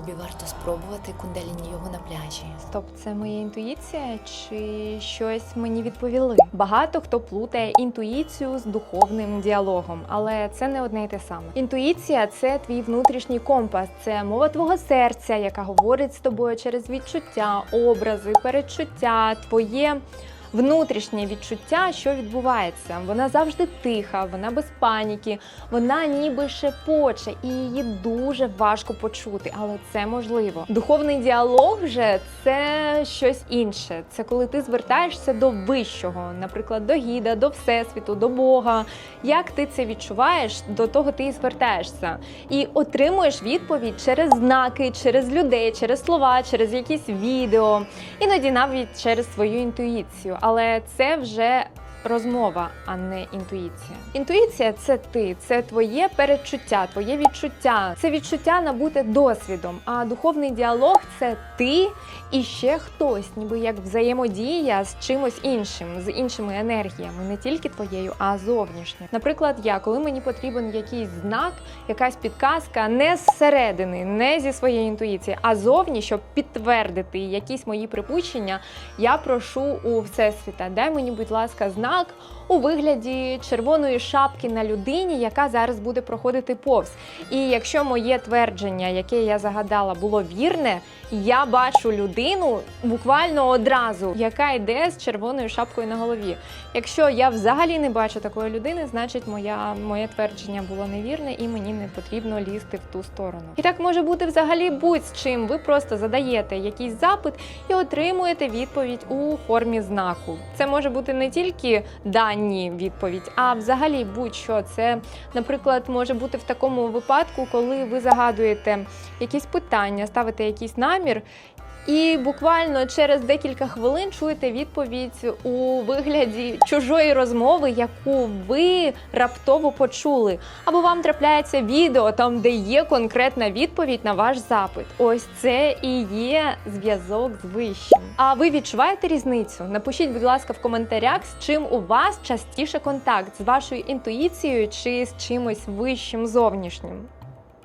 тобі варто спробувати кунделіні йогу на пляжі. Стоп, це моя інтуїція чи щось мені відповіли? Багато хто плутає інтуїцію з духовним діалогом, але це не одне й те саме. Інтуїція це твій внутрішній компас, це мова твого серця, яка говорить з тобою через відчуття, образи, передчуття, твоє. Внутрішнє відчуття, що відбувається, вона завжди тиха, вона без паніки, вона ніби шепоче, і її дуже важко почути, але це можливо. Духовний діалог же це щось інше. Це коли ти звертаєшся до вищого, наприклад, до гіда, до всесвіту, до Бога. Як ти це відчуваєш, до того ти і звертаєшся. І отримуєш відповідь через знаки, через людей, через слова, через якісь відео, іноді навіть через свою інтуїцію. Але це вже розмова, а не інтуїція. Інтуїція це ти, це твоє передчуття, твоє відчуття, це відчуття набуте досвідом. А духовний діалог це ти і ще хтось, ніби як взаємодія з чимось іншим, з іншими енергіями, не тільки твоєю, а зовнішньою. Наприклад, я, коли мені потрібен якийсь знак, якась підказка не зсередини, не зі своєї інтуїції, а зовні, щоб підтвердити якісь мої припущення, я прошу у всесвіта, дай мені, будь ласка, знак у вигляді червоної шапки на людині, яка зараз буде проходити повз. І якщо моє твердження, яке я загадала, було вірне, я бачу людину буквально одразу, яка йде з червоною шапкою на голові. Якщо я взагалі не бачу такої людини, значить моя, моє твердження було невірне і мені не потрібно лізти в ту сторону. І так може бути взагалі будь-з чим. Ви просто задаєте якийсь запит і отримуєте відповідь у формі знаку. Це може бути не тільки дані відповідь, а взагалі будь-що. Це, наприклад, може бути в такому випадку, коли ви загадуєте якісь питання, ставите якийсь намір. І буквально через декілька хвилин чуєте відповідь у вигляді чужої розмови, яку ви раптово почули. Або вам трапляється відео, там де є конкретна відповідь на ваш запит. Ось це і є зв'язок з вищим. А ви відчуваєте різницю? Напишіть, будь ласка, в коментарях, з чим у вас частіше контакт з вашою інтуїцією чи з чимось вищим зовнішнім.